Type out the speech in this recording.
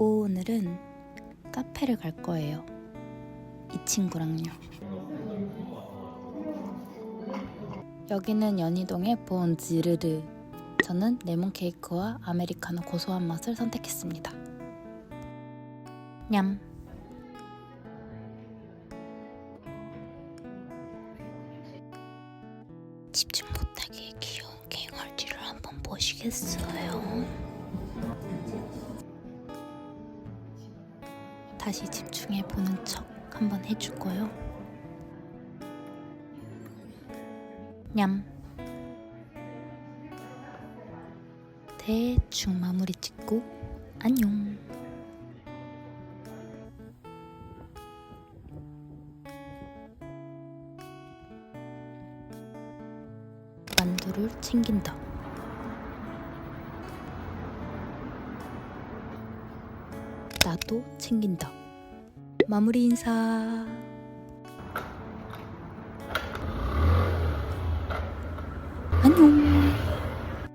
오늘은 카페를 갈 거예요. 이 친구랑요. 여기는 연희동의 본지르르. 저는 레몬 케이크와 아메리카노 고소한 맛을 선택했습니다. 냠. 집중 못하게 귀여운 갱얼지를 한번 보시겠어요? 다시 집중해 보는 척 한번 해줄 거요. 냠. 대충 마무리 찍고 안녕. 만두를 챙긴다. 나도 챙긴다. 마무리 인사. 안녕.